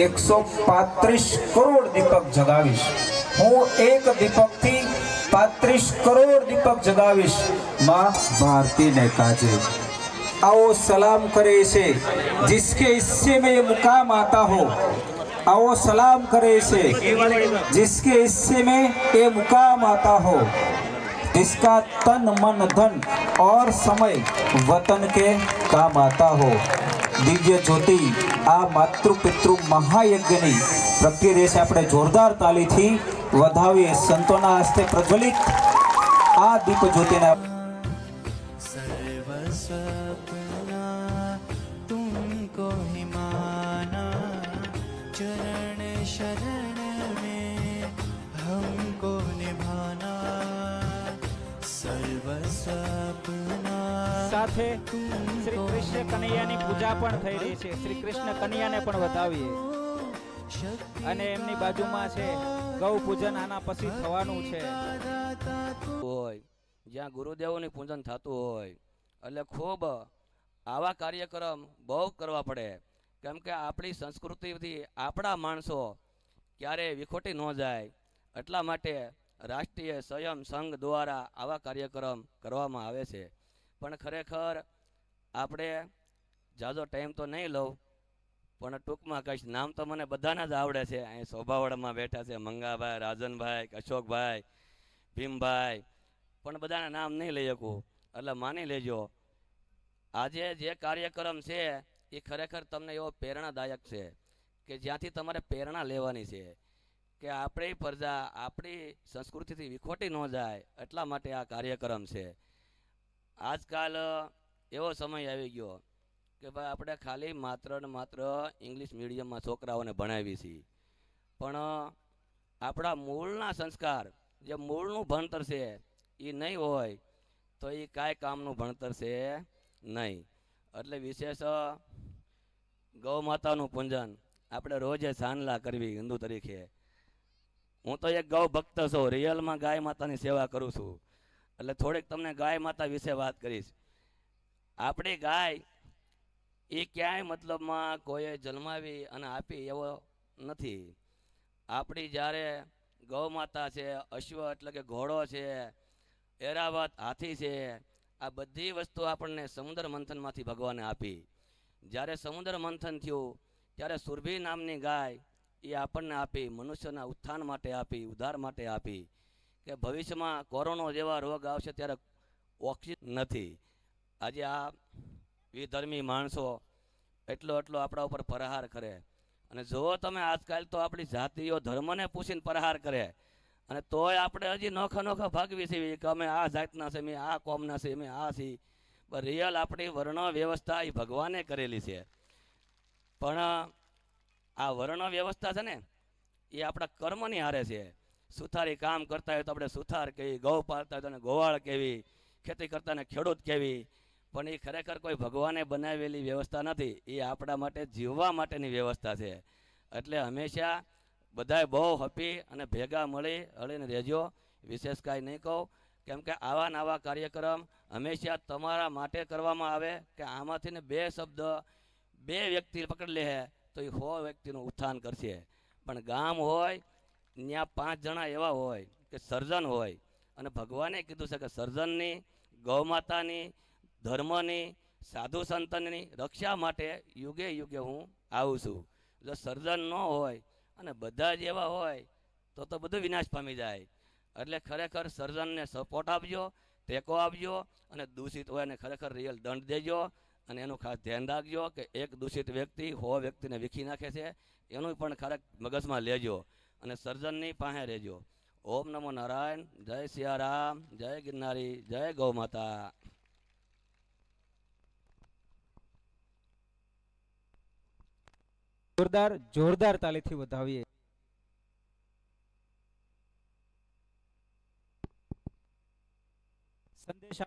એકસો પાંત્રીસ કરોડ દીપક જગાવીશ હું એક દીપકથી પાંત્રીસ કરોડ દીપક જગાવીશ માં ભારતીને કાજે आओ सलाम करे इसे जिसके हिस्से में ये मुकाम आता हो आओ सलाम करे इसे जिसके हिस्से में ये मुकाम आता हो जिसका तन मन धन और समय वतन के काम आता हो દિવ્ય જ્યોતિ આ માતૃ પિતૃ મહાયજ્ઞની પ્રક્રિયા દેશે આપણે જોરદાર તાલીથી વધાવીએ સંતોના હસ્તે પ્રજ્વલિત આ દીપ જ્યોતિના सर्वस्वप्ना तुमको સાથે શ્રી કૃષ્ણ કનૈયાની પૂજા પણ થઈ રહી છે. શ્રી કૃષ્ણ કનૈયાને પણ વધાવીએ. અને એમની બાજુમાં છે ગૌ પૂજન આના પછી થવાનું છે. હોય. જ્યાં ગુરુદેવોની પૂજન થતું હોય. એટલે ખૂબ આવા કાર્યક્રમ બહુ કરવા પડે. કેમ કે આપણી સંસ્કૃતિથી આપણા માણસો ક્યારે વિખોટી ન જાય. એટલા માટે રાષ્ટ્રીય સ્વયં સંઘ દ્વારા આવા કાર્યક્રમ કરવામાં આવે છે. પણ ખરેખર આપણે જાજો ટાઈમ તો નહીં લઉં, પણ ટૂંકમાં કહીશ, નામ તો મને બધાના જ આવડે છે. અહીં શોભાવડમાં બેઠા છે મંગાભાઈ, રાજનભાઈ, અશોકભાઈ, ભીમભાઈ, પણ બધાના નામ નહીં લઈ શકું. એટલે માની લેજો, આજે જે કાર્યક્રમ છે, એ ખરેખર તમને એવો પ્રેરણાદાયક છે કે જ્યાંથી તમારે પ્રેરણા લેવાની છે કે આપણી પ્રજા આપણી સંસ્કૃતિથી વિખોટી ન જાય એટલા માટે આ કાર્યક્રમ છે. આજકાલ એવો સમય આવી ગયો કે ભાઈ આપણે ખાલી માત્ર ને માત્ર ઇંગ્લિશ મીડિયમમાં છોકરાઓને ભણાવી છીએ. પણ આપણા મૂળના સંસ્કાર, જે મૂળનું ભણતર છે એ નહીં હોય તો એ કાંઈ કામનું ભણતર છે નહીં. એટલે વિશેષ ગૌ માતાનું પૂજન આપણે રોજે સાનલા કરવી હિન્દુ તરીકે. હું તો એક ગૌ ભક્ત છું, રિયલમાં ગાય માતાની સેવા કરું છું. એટલે થોડીક તમને ગાય માતા વિશે વાત કરીશ. આપણી ગાય એ ક્યાંય મતલબમાં કોઈએ જન્માવી અને આપી એવો નથી. આપણી જ્યારે ગૌ માતા છે, અશ્વ એટલે કે ઘોડો છે, એરાવત હાથી છે, આ બધી વસ્તુ આપણને સમુદ્ર મંથનમાંથી ભગવાને આપી. જ્યારે સમુદ્ર મંથન થયું, ત્યારે સુરભી નામની ગાય એ આપણને આપી, મનુષ્યના ઉત્થાન માટે આપી, ઉદ્ધાર માટે આપી. કે ભવિષ્યમાં કોરોનો જેવા રોગ આવશે ત્યારે ઓક્સિજન નથી. આજે આ વિધર્મી માણસો એટલો એટલો આપણા ઉપર પ્રહાર કરે. અને જો તમે આજકાલ તો આપણી જાતિઓ ધર્મને પૂછીને પ્રહાર કરે. અને તોય આપણે હજી નોખા નોખા ભાગવી છીએ કે અમે આ જાતના છે અમે આ કોમના છે અમે આ છીએ. રિયલ આપણી વર્ણ વ્યવસ્થા એ ભગવાને કરેલી છે. પણ આ વર્ણ વ્યવસ્થા છે ને, એ આપણા કર્મની હારે છે. સુથારી કામ કરતા હોય તો આપણે સુથાર કહેવી ગૌ પાલતા હોય તો ગોવાળ કહેવી ખેતી કરતાને ખેડૂત કહેવી પણ એ ખરેખર કોઈ ભગવાને બનાવેલી વ્યવસ્થા નથી. એ આપણા માટે જીવવા માટેની વ્યવસ્થા છે. એટલે હંમેશા બધાએ બહુ હપી અને ભેગા મળી, હળીને રહેજો. વિશેષ કાંઈ નહીં કહું. કેમ કે આવા નવા કાર્યક્રમ હંમેશા તમારા માટે કરવામાં આવે કે આમાંથી ને બે શબ્દ બે વ્યક્તિ પકડી લે તો એ સો વ્યક્તિનું ઉત્થાન કરશે. પણ ગામ હોય ત્યાં પાંચ જણા એવા હોય કે સર્જન હોય અને ભગવાને કીધું છે કે સર્જનની, ગૌમાતાની, ધર્મની, સાધુ સંતનની રક્ષા માટે યુગે યુગે હું આવું છું. જો સર્જન ન હોય અને બધા જ એવા હોય તો તો બધું વિનાશ પામી જાય. એટલે ખરેખર સર્જનને સપોર્ટ આપજો, ટેકો આપજો અને દૂષિત હોય અને ખરેખર રિયલ દંડ દેજો અને એનું ખાસ ધ્યાન રાખજો કે એક દૂષિત વ્યક્તિ હો વ્યક્તિને વીખી નાખે છે, એનું પણ ખરેખ મગજમાં લેજો. અને સર્જનની પાસે રહેજો. ઓમ નમો નારાયણ, જય સિયારામ, જય ગિરનારી, જય ગૌ માતા. જોરદાર જોરદાર તાલીથી વધાવીએ. સંદેશ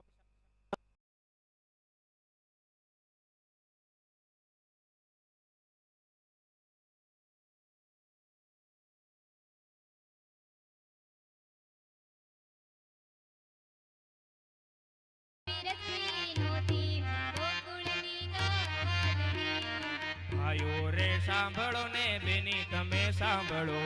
સાંભળો ને બેની તમે સાંભળો.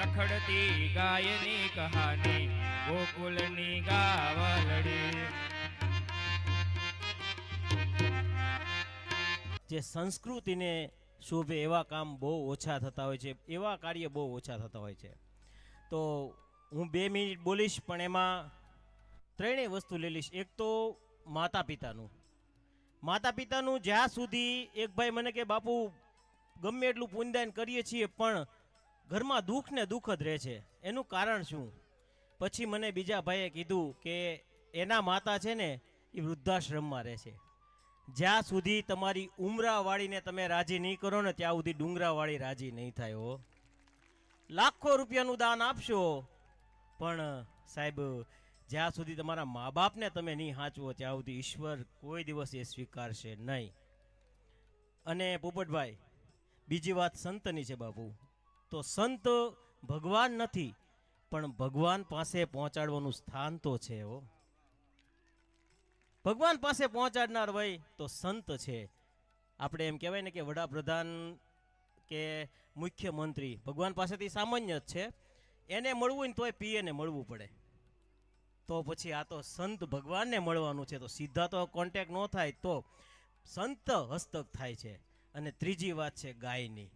રખડતી ગાયની કહાની, ગોકુલની ગાવાલડી. જે સંસ્કૃતિને શોભે એવા કામ બહુ ઓછા થતા હોય છે, એવા કાર્ય બહુ ઓછા થતા હોય છે. તો હું બે મિનિટ બોલીશ, પણ એમાં ત્રણેય વસ્તુ લઈ લઈશ. એક તો માતા પિતાનું માતા પિતાનું જ્યાં સુધી એક ભાઈ મને કે, બાપુ, ગમે એટલું પૂંજદાન કરીએ છીએ, પણ ઘરમાં દુઃખ ને દુઃખ જ રહે છે. એનું કારણ શું? પછી મને બીજા ભાઈએ કીધું કે, એના માતા છે ને, એ વૃદ્ધાશ્રમમાં રહે છે. જ્યાં સુધી તમારી ઉમરાવાળીને તમે રાજી નહીં કરો ને, ત્યાં સુધી ડુંગરાવાળી રાજી નહીં થાય હો. લાખો રૂપિયાનું દાન આપશો. પણ સાહેબ જ્યાં સુધી તમારા મા બાપને તમે નહીં સાચવો ત્યાં સુધી ઈશ્વર કોઈ દિવસ એ સ્વીકારશે નહીં. અને પોપટભાઈ, બીજી વાત સંતની છે બાપુ. તો સંત ભગવાન નથી, પણ ભગવાન પાસે પહોંચાડવાનું સ્થાન તો છે હો. ભગવાન પાસે પહોંચાડનાર હોય તો સંત છે. આપણે એમ કહેવાય ને કે વડાપ્રધાન કે મુખ્યમંત્રી ભગવાન પાસેથી સામાન્ય જ છે. એને મળવું ને તોય પીએને મળવું પડે. તો પછી આ તો સંત ભગવાનને મળવાનું છે. તો સીધા તો કોન્ટેક ન થાય તો સંત હસ્તક થાય છે. અને ત્રીજી વાત છે ગાયની.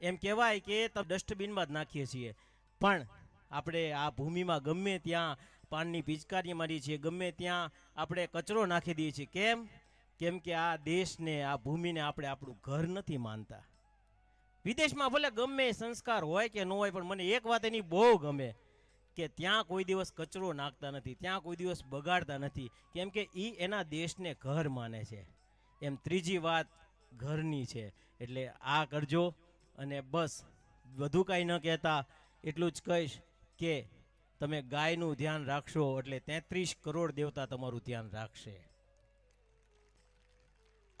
એમ કહેવાય કે તો ડસ્ટબિનમાં જ નાખીએ છીએ. પણ આપણે આ ભૂમિમાં ગમે ત્યાં પાનની પિચકારી મારીએ છીએ, ગમે ત્યાં આપણે કચરો નાખી દઈએ છીએ. કેમ? કેમ કે આ દેશને, આ ભૂમિને આપણે આપણું ઘર નથી માનતા. વિદેશમાં ભલે ગમે સંસ્કાર હોય કે ન હોય, પણ મને એક વાત એની બહુ ગમે. કે ત્યાં કોઈ દિવસ કચરો નાખતા નથી, ત્યાં કોઈ દિવસ બગાડતા નથી. કેમ કે એ એના દેશને ઘર માને છે. એમ ત્રીજી વાત ઘરની છે. એટલે આ કરજો અને બસ, વધુ કાંઈ ન કહેતા. એટલું જ કહીશ કે તમે ગાયનું ધ્યાન રાખશો એટલે તેત્રીસ કરોડ દેવતા તમારું ધ્યાન રાખશે.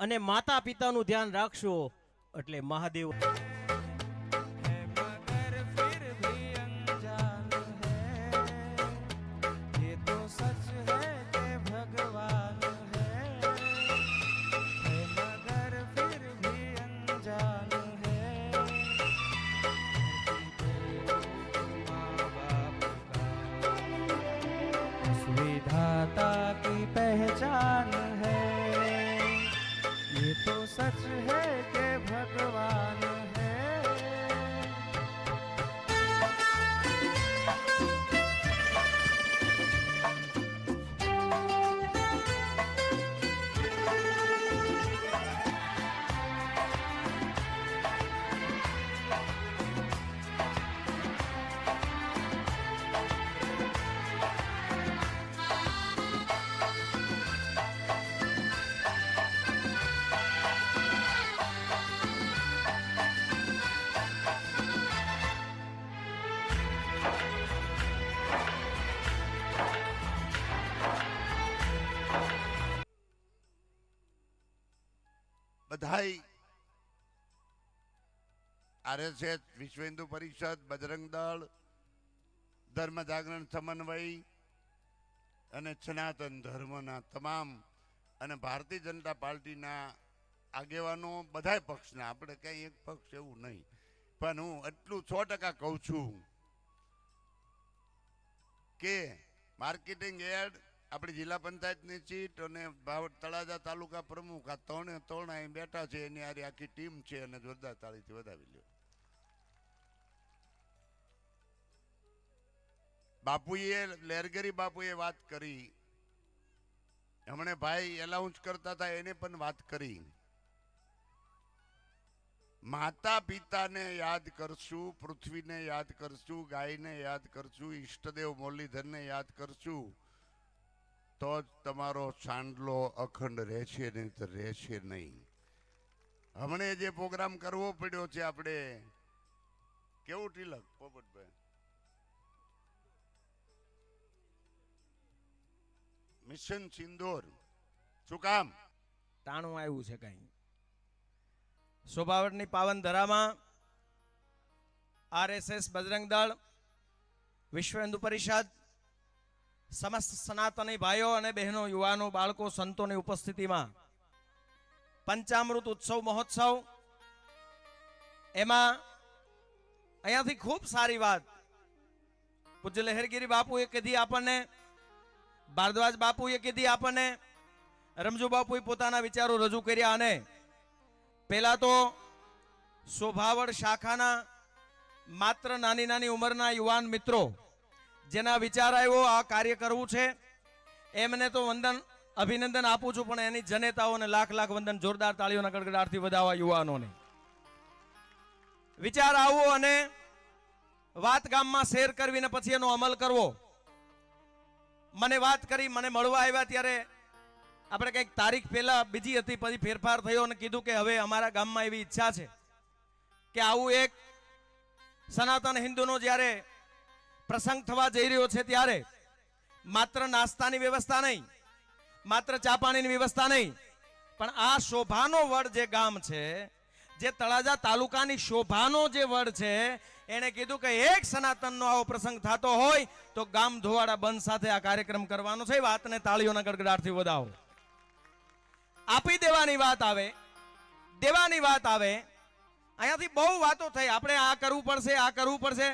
અને માતા પિતાનું ધ્યાન રાખશો એટલે મહાદેવ બધાય આરએસએસ, વિશ્વ હિન્દુ પરિષદ, બજરંગ દળ, ધર્મ જાગરણ, સમન્વય અને સનાતન ધર્મના તમામ અને ભારતીય જનતા પાર્ટીના આગેવાનો બધાય પક્ષના. આપણે કંઈ એક પક્ષ એવું નહીં. પણ હું એટલું સો ટકા કહું છું કે માર્કેટિંગ એડ આપણી જિલ્લા પંચાયતની ચીટ અને ભાવ- તળાજા તાલુકા પ્રમુખ આ ત્રણે ત્રણ અહીં બેઠા છે, એની આરી આખી ટીમ છે અને જોરદાર તાળીથી વધાવી લ્યો. બાપુએ, લેરગરી બાપુએ વાત કરી. હમણે ભાઈ એલાઉન્સ કરતા હતા, એને પણ વાત કરી. માતા પિતાને યાદ કરશું, પૃથ્વીને યાદ કરશું, ગાયને યાદ કરશું, ઈષ્ટદેવ મુરલીધરને યાદ કરશું. તો જ તમારો સાંડલો અખંડ રહેશે નહીં તો રહેશે નહીં. હમણે જે પ્રોગ્રામ કરવો પડ્યો છે આપણે, કેવું તિલક, પોપટભાઈ? મિશન સિંદોર, શું કામ? તાણું આવ્યું છે કઈ. શોભાવટની પાવન ધરામાં આરએસએસ બજરંગ દળ વિશ્વ હિન્દુ પરિષદ સમસ્ત સનાતની ભાઈઓ અને બહેનો, યુવાનો, બાળકો, સંતોની ઉપસ્થિતિમાં પંચામૃત ઉત્સવ, મહોત્સવ, એમાં અહીંયાથી ખૂબ સારી વાત. પૂજ્ય લહેરગીરી બાપુએ કીધી આપણને ભારદ્વાજ બાપુએ કીધી આપણને, રમજુ બાપુએ પોતાના વિચારો રજૂ કર્યા અને પહેલા તો શોભાવડ શાખાના માત્ર નાની નાની ઉંમરના યુવાન મિત્રો જેના વિચાર આવ્યો, આ કાર્ય કરવું છે. એમને તો વંદન, અભિનંદન આપું છું, પણ એની જનેતાઓને લાખ લાખ વંદન, જોરદાર તાળીઓના ગડગડાટથી વધાવવા યુવાનોને. વિચાર આવવો અને વાત ગામમાં શેર કરવીને પછી એનો અમલ કરવો. મને વાત કરી, મને મળવા આવ્યા ત્યારે આપણે કંઈક તારીખ પહેલા બીજી હતી, પછી ફેરફાર થયો અને કીધું કે હવે અમારા ગામમાં એવી ઈચ્છા છે કે આવું એક સનાતન હિન્દુનો જ્યારે પ્રસંગ થવા જઈ રહ્યો છે ત્યારે માત્ર નાસ્તાની વ્યવસ્થા નહીં, માત્ર ચા પાણીની વ્યવસ્થા નહીં, પણ આ શોભાનો વડ જે ગામ છે, જે તળાજા તાલુકાની શોભાનો જે વડ છે, એણે કીધું કે એક સનાતનનો આવો પ્રસંગ થતો હોય તો ગામ ધોવાડા બંધ સાથે આ કાર્યક્રમ કરવાનો છે. વાતને તાળીઓના ગડગડાટથી વધાવો. આપી દેવાની વાત આવે, દેવાની વાત આવે. અહીંયાથી બહુ વાતો થઈ. આપણે આ કરવું પડશે, આ કરવું પડશે.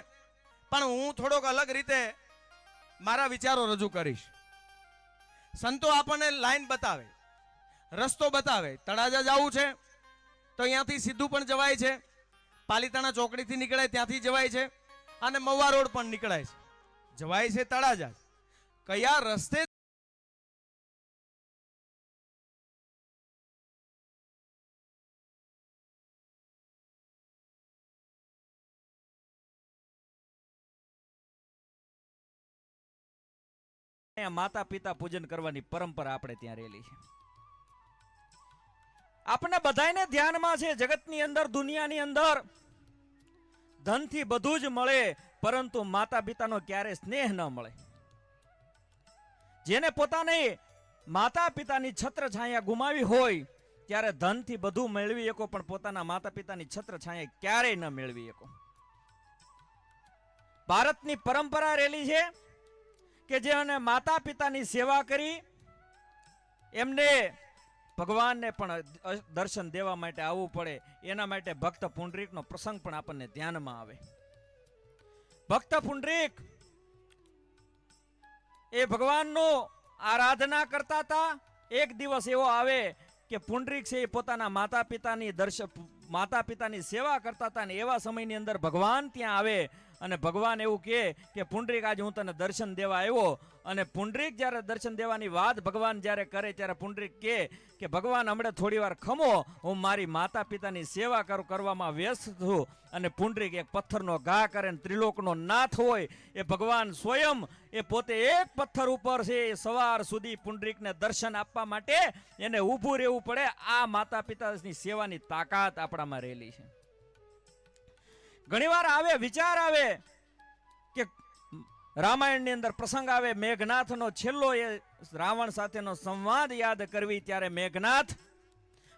પણ હું થોડોક અલગ રીતે મારા વિચારો રજૂ કરીશ. સંતો આપણને લાઈન બતાવે, રસ્તો બતાવે. તળાજા જવું છે, તો અહીંયાથી સીધું પણ જવાય છે. પાલીતાણા ચોકડીથી નીકળાય, ત્યાંથી જવાય છે. અને મવા રોડ પણ નીકળાય છે. જવાય છે તળાજા. કયા રસ્તે માતા પિતા પૂજન કરવાની પરંપરા આપણે ત્યાં રહેલી છે. આપણે બધાને ધ્યાનમાં છે, જગતની અંદર, દુનિયાની અંદર ધનથી બધું જ મળે, પરંતુ માતા પિતાનો ક્યારે સ્નેહ ન મળે. જેને પોતાને માતા પિતાની છત્ર છાયા ગુમાવી હોય, ત્યારે ધનથી બધું મેળવી શકો, પણ પોતાના માતા પિતાની છત્ર છાયા ક્યારેય ન મેળવી શકો. ભારતની પરંપરા રહેલી છે કે જેને માતા પિતાની સેવા કરી, એમને ભગવાનને પણ દર્શન દેવા માટે આવવું પડે, એના માટે ભક્ત પુંડરીકનો પ્રસંગ પણ આપણને ધ્યાનમાં આવે. ભક્ત પુંડરીક એ ભગવાનનો આરાધના કરતા હતા. એક દિવસ એવો આવે કે પુંડરીક છે એ પોતાના માતા પિતાની દર્શન માતા પિતાની સેવા કરતા હતા ને એવા સમયની અંદર ભગવાન ત્યાં આવે અને ભગવાન એવું કહે કે, પુંડરીક, આજે હું તને દર્શન દેવા આવ્યો. અને પુંડરીક જ્યારે દર્શન દેવાની વાત ભગવાન જ્યારે કરે ત્યારે પુંડરીક કહે કે, ભગવાન, હમણાં થોડી વાર ખમો. હું મારી માતા પિતાની સેવા કરું, કરવામાં વ્યસ્ત છું. અને પુંડરીક એક પથ્થરનો ઘા કરે ને ત્રિલોકનો નાથ હોય. એ ભગવાન સ્વયં એ પોતે એક પથ્થર ઉપર છે, એ સવાર સુધી પુંડરીકને દર્શન આપવા માટે એને ઊભું રહેવું પડે. આ માતા પિતાની સેવાની તાકાત આપણામાં રહેલી છે. ઘણીવાર આવે, વિચાર આવે કે રામાયણની અંદર પ્રસંગ આવે, મેઘનાથનો છેલ્લો એ રાવણ સાથેનો સંવાદ યાદ કરવી, ત્યારે મેઘનાથ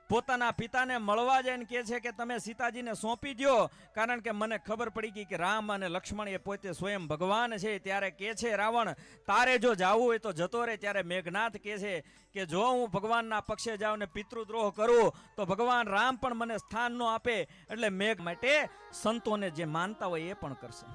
પોતાના પિતાને મળવા જઈને કહે છે કે તમે સીતાજીને સોંપી દો કારણ કે મને ખબર પડી ગઈ કે રામ અને લક્ષ્મણ એ પોતે સ્વયં ભગવાન છે. ત્યારે કહે છે, રાવણ, તારે જો જાવું હોય તો જતો રહે ત્યારે મેઘનાથ કહે છે કે, જો હું ભગવાનના પક્ષે જાઉં ને પિતૃદ્રોહ કરું, તો ભગવાન રામ પણ મને સ્થાન ન આપે. એટલે મેઘ માટે સંતોને જે માનતા હોય એ પણ કરશે.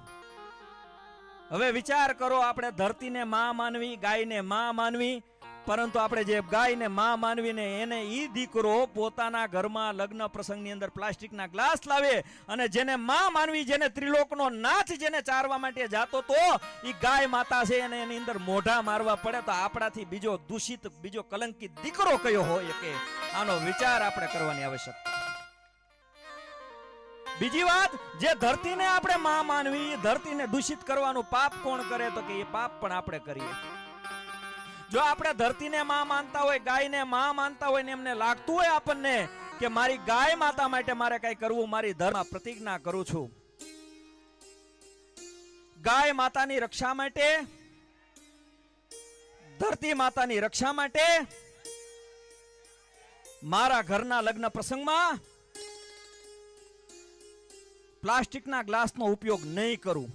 હવે વિચાર કરો, આપણે ધરતીને માં માનવી, ગાયને માં માનવી પરંતુ આપણે જે ગાયને માં માનવીને એને એ દીકરો પોતાના ઘરમાં લગ્ન પ્રસંગની અંદર પ્લાસ્ટિકના ગ્લાસ લાવે અને જેને માં માનવી, જેને ત્રિલોકનો નાથ જેને ચારવા માટે જાતો તો એ ગાય માતા છે અને એની અંદર મોઢા મારવા પડે તો આપણાથી બીજો દૂષિત, બીજો કલંકિત દીકરો કયો હોય કે? આનો વિચાર આપણે કરવાની આવશ્યકતા. બીજી વાત, જે ધરતીને આપણે માં માનવી, ધરતીને દૂષિત કરવાનું પાપ કોણ કરે તો કે એ પાપ પણ આપણે કરીએ. જો આપણે ધરતીને માં માનતા હોય, ગાયને માં માનતા હોય ને એમને લાગતું હોય આપણને કે મારી ગાય માતા માટે મારે કઈ કરવું, મારી ધર્મ પ્રતિજ્ઞા કરું છું. ગાય માતાની રક્ષા માટે, ધરતી માતાની રક્ષા માટે, મારા ઘરના લગ્ન પ્રસંગમાં પ્લાસ્ટિકના ગ્લાસનો ઉપયોગ નહીં કરું.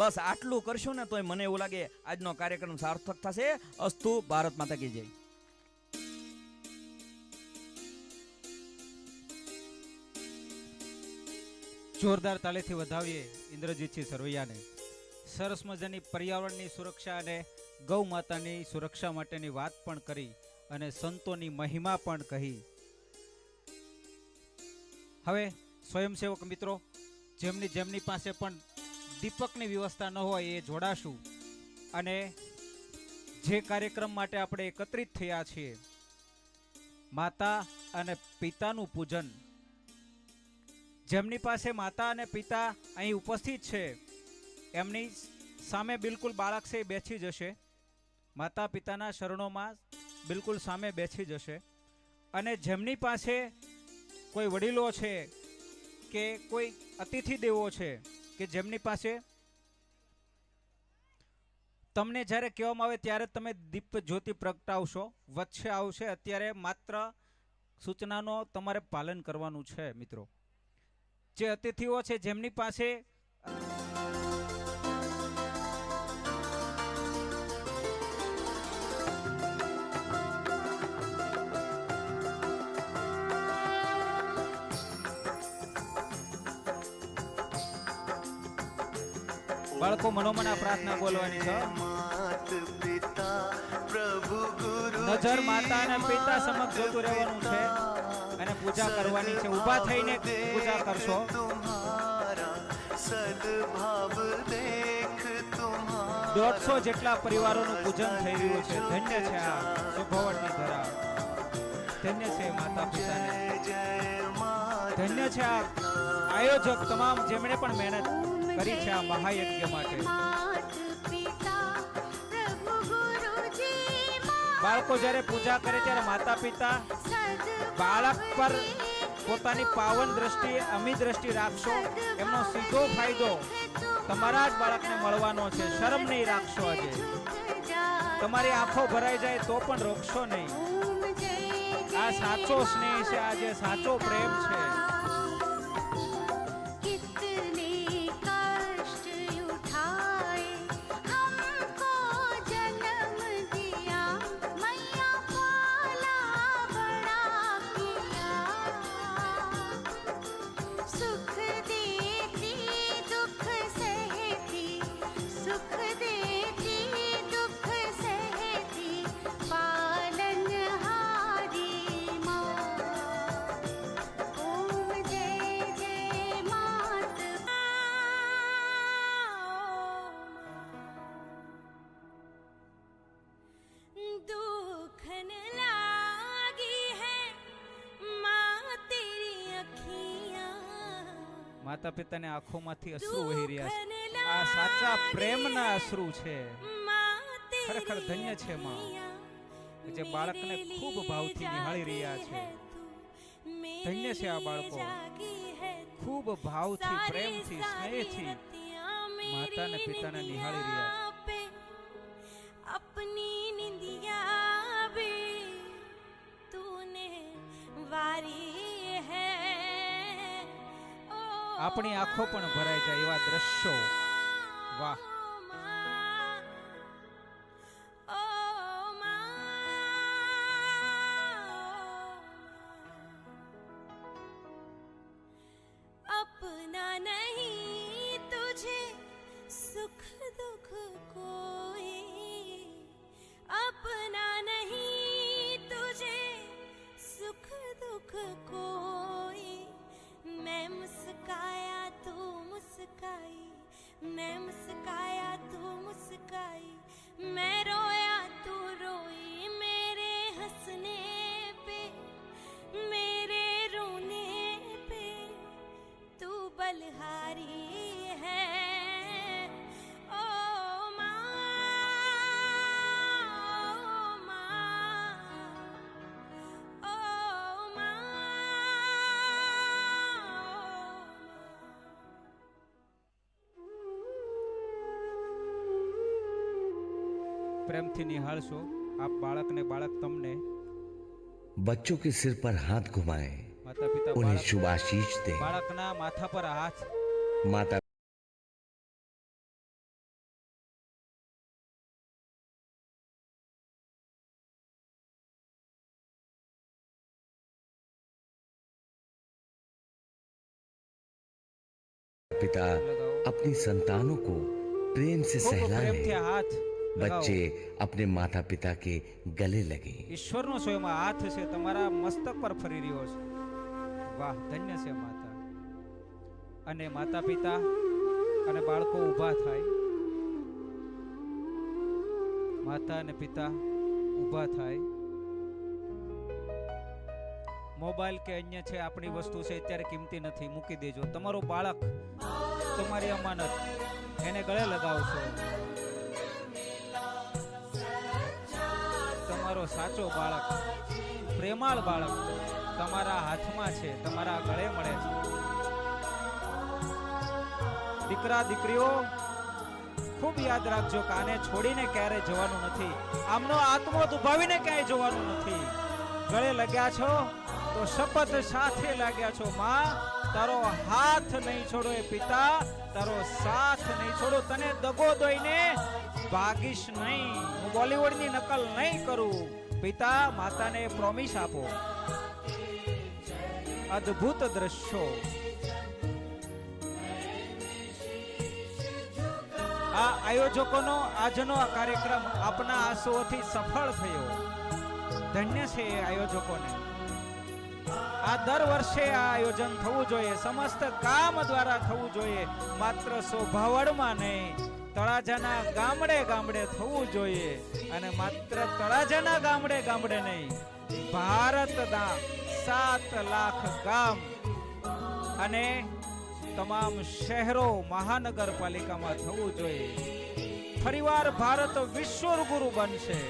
બસ આટલું કરશું ને તોય મને એવું લાગે આજનો કાર્યક્રમ સાર્થક થશે. અસ્તુ, ભારત માતા કી જય. જોરદાર તાલેથી વધાવીએ ઇન્દ્રજીતસિંહ સરવૈયાને. સરસ મજાની પર્યાવરણની સુરક્ષા અને ગૌ માતાની સુરક્ષા માટેની વાત પણ કરી અને સંતોની મહિમા પણ કહી. હવે સ્વયંસેવક મિત્રો, જેમની જેમની પાસે પણ દીપકની વ્યવસ્થા ન હોય એ જોડાશું. અને જે કાર્યક્રમ માટે આપણે એકત્રિત થયા છીએ, માતા અને પિતાનું પૂજન. જેમની પાસે માતા અને પિતા અહીં ઉપસ્થિત છે, એમની સામે બિલકુલ બાળક છે એ બેસી જશે. માતા પિતાના શરણોમાં બિલકુલ સામે બેસી જશે. અને જેમની પાસે કોઈ વડીલો છે કે કોઈ અતિથિ દેવો છે કે જેમની પાસે તમને જ્યારે કહેવામાં આવે ત્યારે તમે દીપ જ્યોતિ પ્રગટાવશો, વચ્ચે આવશે અત્યારે માત્ર સૂચનાનો તમારે પાલન કરવાનું છે મિત્રો. જે અતિથિઓ છે જેમની પાસે બાળકો મનોમના પ્રાર્થના બોલવાની છે. નજર માતા અને પિતા સમક્ષ જોતું રહેવાનું છે અને પૂજા કરવાની છે. ઊભા થઈને પૂજા કરશો. દોઢસો જેટલા પરિવારોનું પૂજન થઈ રહ્યું છે. ધન્ય છે આ સુભવનની ધરા. ધન્ય છે માતા પિતાને. ધન્ય છે આ આયોજક તમામ જેમણે પણ મહેનત કરી છે આ મહાયજ્ઞ માટે. બાળકો જ્યારે પૂજા કરે ત્યારે માતા પિતા બાળક પર પોતાની પાવન દ્રષ્ટિ અમી દ્રષ્ટિ રાખશો એમનો સીધો ફાયદો તમારા જ બાળકને મળવાનો છે શરમ નહીં રાખશો આજે. તમારી આંખો ભરાઈ જાય તો પણ રોકશો નહીં. આ સાચો સ્નેહ છે આજે સાચો પ્રેમ છે. માતા પિતાને આંખોમાંથી અશ્રુ વહી રહ્યા છે. આ સાચા પ્રેમના અશ્રુ છે. ખરેખર ધન્ય છે માં. જે બાળકને ખૂબ ભાવથી નિહાળી રહ્યા છે. ધન્ય છે આ બાળકો. ખૂબ ભાવથી પ્રેમથી સ્નેહથી માતાને પિતાને નિહાળી રહ્યા છે. અપની નિંદિયા તું તૂને વારી આપણી આંખો પણ ભરાઈ જાય એવા દ્રશ્યો. વાહ. પ્રેમથી નિહાળશો આપ બાળકને બાળક તમને बच्चों के सिर पर हाथ घुमाएं માતા પિતા उन्हें બાળક- शुभ आशीष दें બાળકના માથા પર હાથ माता पिता अपनी संतानों को प्रेम से ખૂબ પ્રેમથી सहलाए હાથ बच्चे લગાવો अपने माता पिता के गले लगे ઈશ્વરનો સ્વયં હાથ છે તમારા મસ્તક પર ફરી રહ્યો છે વાહ ધન્ય છે માતા અને માતા પિતા અને બાળકો ઊભા થાય માતા અને પિતા ઊભા થાય મોબાઈલ કે અન્ય છે આપણી વસ્તુ છે અત્યારે કિંમતી નથી મૂકી દેજો તમારું બાળક તમારી અમાનત એને ગળે લગાવશો તમારો સાચો બાળક, પ્રેમાળ બાળક તમારા હાથમાં છે, તમારા ગળે મળે છે. દીકરા, દીકરીઓ, ખૂબ યાદ રાખજો કાને છોડીને ક્યારે જવાનું નથી. આમનો આત્મો દુભાવીને ક્યાંય જવાનું નથી. ગળે લગ્યા છો તો શપથ સાથે લાગ્યા છો. માં, તારો હાથ નહીં છોડો એ પિતા, તારો સાથ નહીં છોડો, તને દગો દોઈને ભાગીશ નહીં. હું બોલિવૂડની નકલ નહીં કરું. પિતા માતાને પ્રોમિસ આપો. અદ્ભુત દ્રશ્યો. આ આયોજકોનો આજનો આ કાર્યક્રમ આપના આંસુઓથી સફળ થયો. ધન્ય છે એ આયોજકોને. આ દર વર્ષે આ આયોજન થવું જોઈએ. સમસ્ત ગામ દ્વારા થવું જોઈએ. માત્ર શોભાવડમાં નહીં, તળાજાના ગામડે ગામડે થવું જોઈએ. અને માત્ર તળાજાના ગામડે ગામડે નહીં, ભારતના સાત લાખ ગામ અને તમામ શહેરો મહાનગરપાલિકામાં થવું જોઈએ. ફરીવાર ભારત વિશ્વગુરુ બનશે.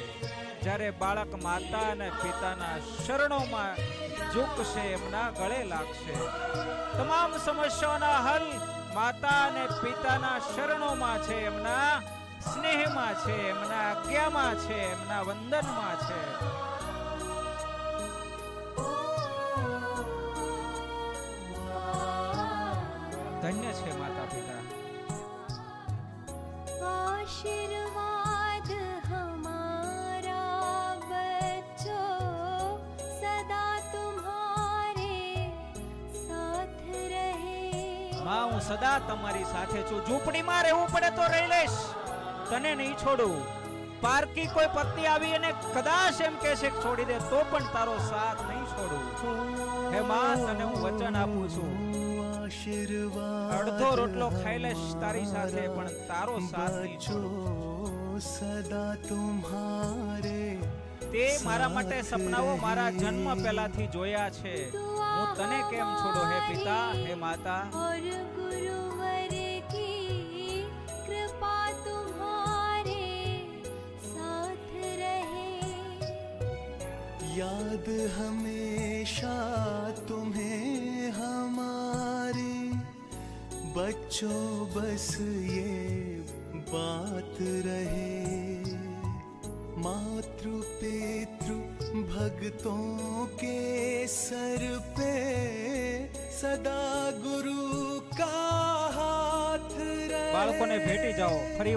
જ્યારે બાળક માતા અને પિતાના શરણોમાં ઝૂકશે, એમના ગળે લાગશે. તમામ સમસ્યાઓના હલ માતા અને પિતાના શરણોમાં છે, એમના સ્નેહમાં છે, એમના આજ્ઞામાં છે, એમના વંદનમાં છે. ધન્ય છે માતા પિતા આશીર્વાદ સદા તમારી સાથે છું. ઝૂંપડીમાં રહેવું પડે તો રહી લઈશ. તને નહીં છોડું. પારકી કોઈ પત્ની આવી અને કદાચ એમ કહેશે કે છોડી દે તો પણ તારો સાથ નહીં છોડું. હે માં તને હું વચન આપું છું. અડધો રોટલો ખાઈ લઈશ તારી સાથે પણ તારો સાથ નહીં છોડું સદા તુમ્હારે તે મારા માટે સપનાઓ મારા જન્મ પહેલાથી જોયા છે. હું તને કેમ છોડો હે પિતા હે માતા और गुरुवर की कृपा तुम्हारे साथ रहे याद हमेशा तुम्हें हमारी बच्चों बस ये बात रहे मातृ पितृ भक्तों के सर पे सदा गुरु का हाथ बालकों ने भेटी जाओ फरी